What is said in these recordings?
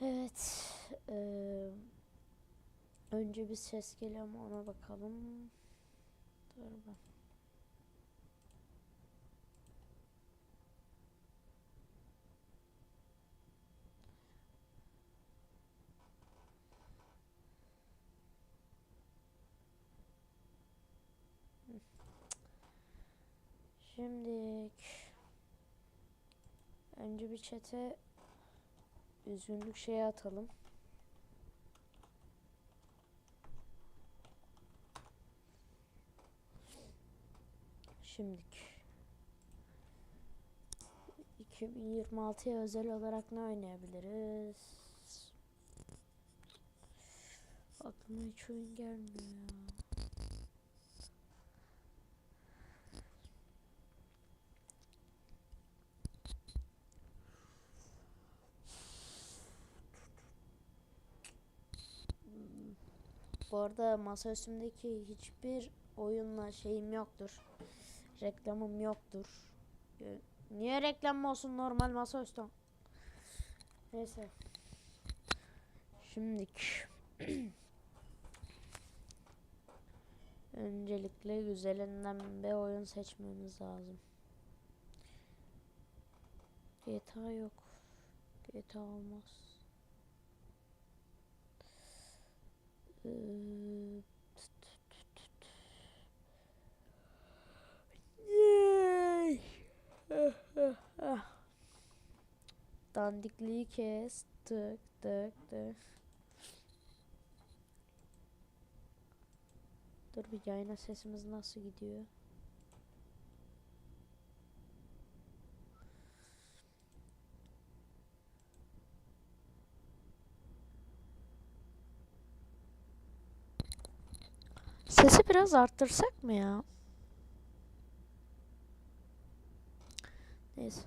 Evet. eee, önce bir ses geliyor mu ona bakalım. Dur ben. Şimdi önce bir çete üzgünlük şeyi atalım. Şimdik 2026'ya özel olarak ne oynayabiliriz? Aklıma hiç oyun gelmiyor. Bu arada masa üstümdeki hiçbir oyunla şeyim yoktur. Reklamım yoktur. Ee, Niye reklam olsun normal masa üstü? Neyse. Şimdilik. Öncelikle güzelinden bir oyun seçmemiz lazım. GTA yok. GTA olmaz. Ee, Yay! Dandikliği kes. Tık tık tık. Dur bir yayına sesimiz nasıl gidiyor? Sesi biraz arttırsak mı ya? Neyse.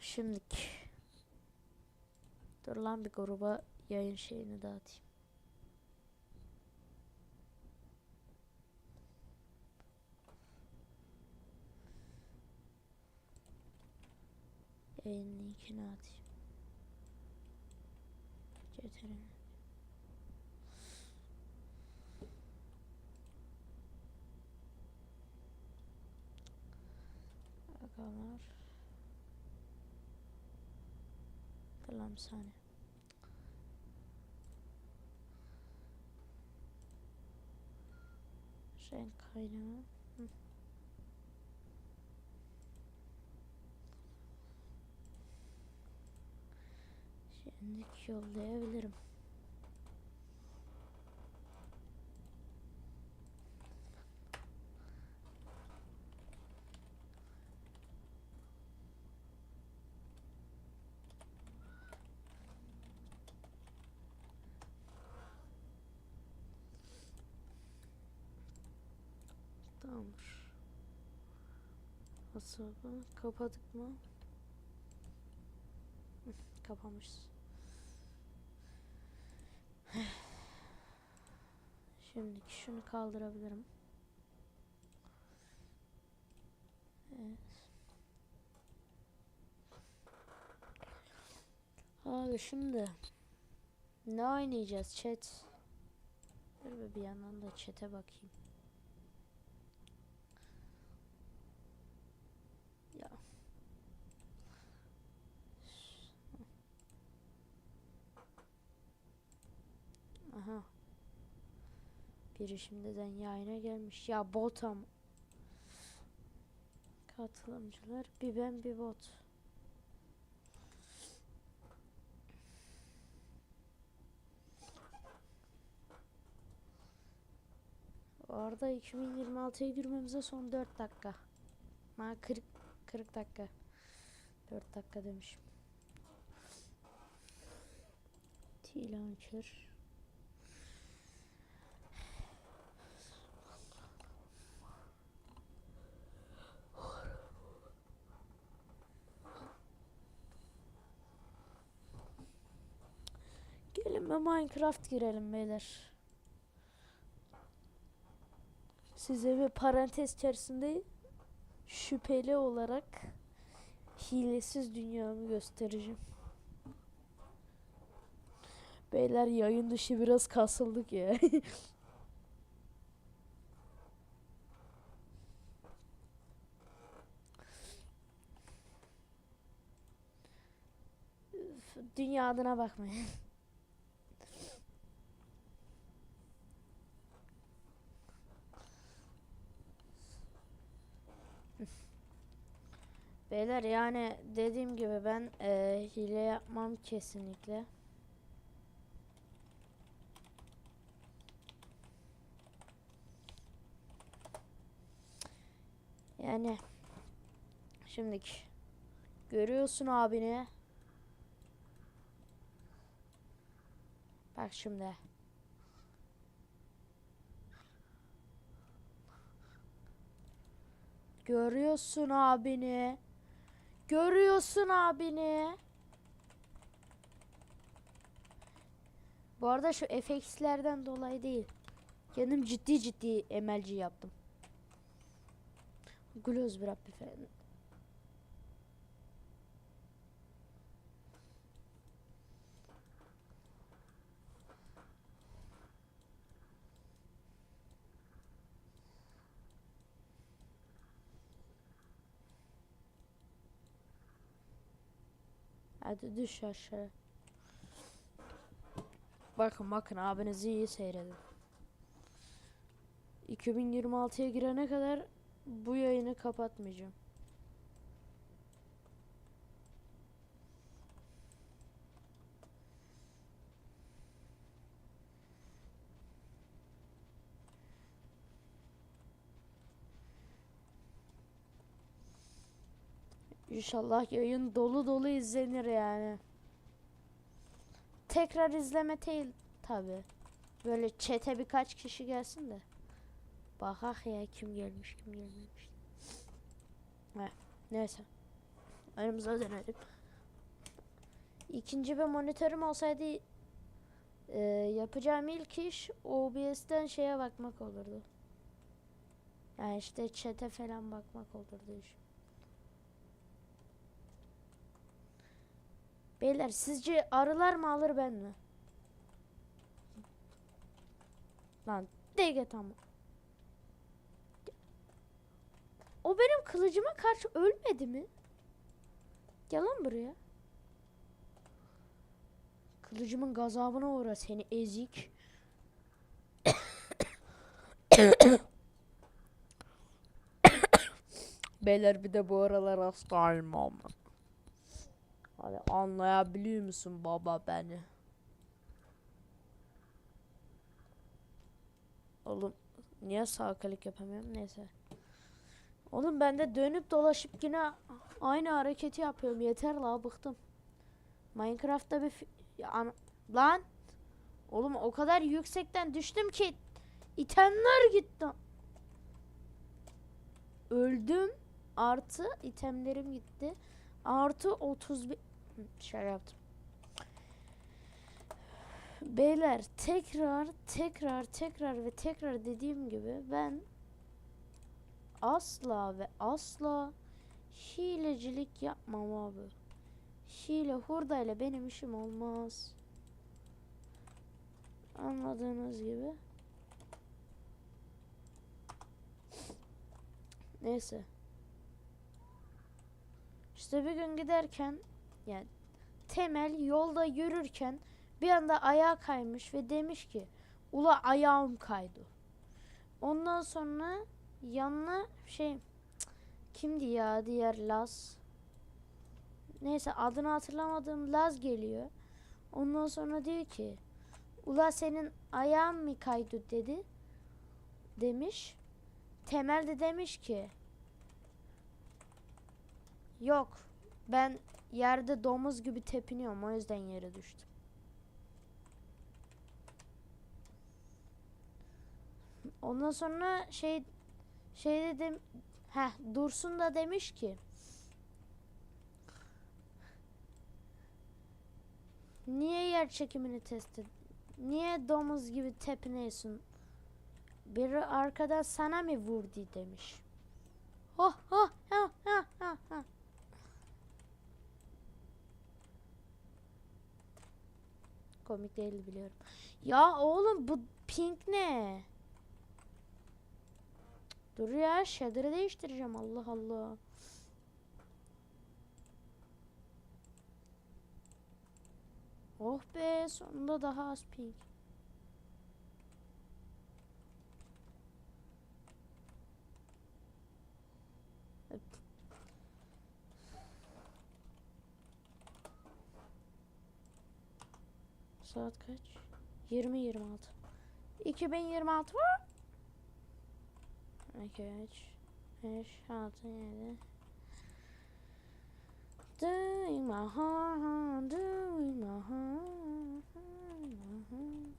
Şimdiki. Dur lan bir gruba yayın şeyini dağıtayım. Yayın linkini atayım. Dur lan bir saniye. Renk kaynağı. Hı. Şimdi yollayabilirim. Tamamdır. WhatsApp'ı kapadık mı? Kapamışız. Şimdi şunu kaldırabilirim. Evet. Abi şimdi ne oynayacağız chat? Dur bir yandan da chat'e bakayım. Ya. Aha. Biri şimdiden yayına gelmiş. Ya botam. Katılımcılar bir ben bir bot. Bu arada 2026'ya girmemize son 4 dakika. Ha 40 40 dakika. 4 dakika demişim. T-Launcher. Bir Minecraft girelim beyler. Size bir parantez içerisinde şüpheli olarak hilesiz dünyamı göstereceğim. Beyler yayın dışı biraz kasıldık ya. Dünya adına bakmayın. Beyler yani dediğim gibi ben eee, hile yapmam kesinlikle. Yani şimdiki görüyorsun abini. Bak şimdi. Görüyorsun abini. Görüyorsun abini. Bu arada şu FX'lerden dolayı değil. Kendim ciddi ciddi MLG yaptım. Gloz Rabbi efendim. Hadi düş aşağı. Bakın bakın abinizi iyi seyredin. 2026'ya girene kadar bu yayını kapatmayacağım. İnşallah yayın dolu dolu izlenir yani. Tekrar izleme değil tabi. Böyle çete birkaç kişi gelsin de. Bakak ya kim gelmiş kim gelmemiş. He, neyse. Önümüze dönelim. İkinci bir monitörüm olsaydı e, yapacağım ilk iş OBS'ten şeye bakmak olurdu. Yani işte çete falan bakmak olurdu iş. Beyler sizce arılar mı alır ben mi? Lan dege tamam. O benim kılıcıma karşı ölmedi mi? Gel lan buraya. Kılıcımın gazabına uğra seni ezik. Beyler bir de bu aralar hastayım ama. Hani anlayabiliyor musun baba beni? Oğlum niye sağ klik yapamıyorum neyse. Oğlum ben de dönüp dolaşıp yine aynı hareketi yapıyorum. Yeter la bıktım. Minecraft'ta bir ya lan oğlum o kadar yüksekten düştüm ki itemler gitti. Öldüm. Artı itemlerim gitti. Artı 31 Şey yaptım. Beyler tekrar tekrar tekrar ve tekrar dediğim gibi ben asla ve asla hilecilik yapmam abi. Hile hurdayla benim işim olmaz. Anladığınız gibi. Neyse. İşte bir gün giderken yani Temel yolda yürürken bir anda ayağa kaymış ve demiş ki ula ayağım kaydı. Ondan sonra yanına şey kimdi ya diğer Laz. Neyse adını hatırlamadığım Laz geliyor. Ondan sonra diyor ki ula senin ayağın mı kaydı dedi. Demiş. Temel de demiş ki yok ben yerde domuz gibi tepiniyorum o yüzden yere düştüm. Ondan sonra şey şey dedim heh Dursun da demiş ki Niye yer çekimini test et? Niye domuz gibi tepiniyorsun? Biri arkadan sana mı vurdu demiş. Oh ha ha ha ha. Komik değil biliyorum. Ya oğlum bu pink ne? Dur ya shader'ı değiştireceğim Allah Allah. Oh be sonunda daha az pink. Saat kaç? 20 26. 2026 var. 2 3 5 6 7 Doing my heart, doing my heart, my heart.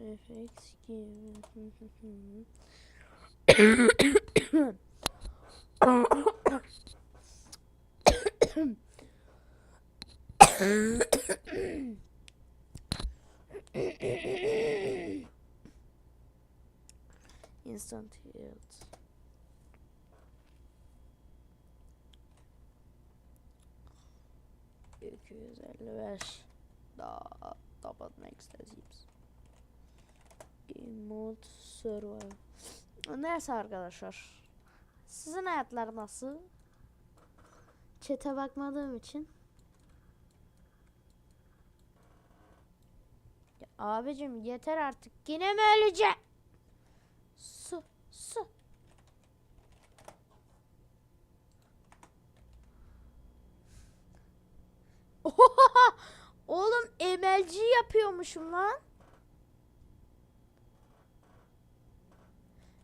FX gibi. Instant healed. İki yüz elli beş. Daha kapatmak istediğimiz. Game mode survival. Neyse arkadaşlar. Sizin hayatlar nasıl? Çete bakmadığım için. Abicim yeter artık. Yine mi öleceğim? Su, su. Oha! Oğlum MLG yapıyormuşum lan.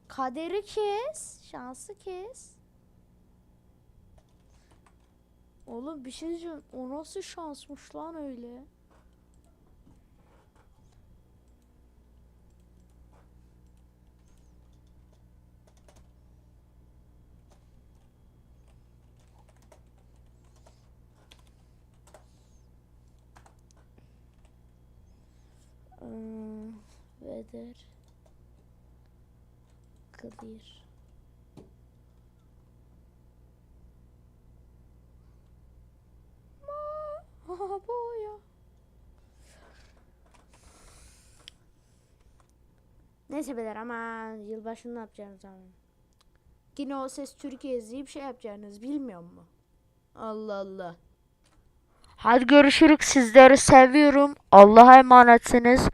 Kaderi kes, şansı kes. Oğlum bir şey diyeceğim. O nasıl şansmış lan öyle? Ee, clear. Ma boya. Neyse beyler ama yılbaşını ne yapacağınız zaman. Yine o ses Türkiye izleyip şey yapacağınız bilmiyor mu? Allah Allah. Hadi görüşürük. Sizleri seviyorum. Allah'a emanetsiniz.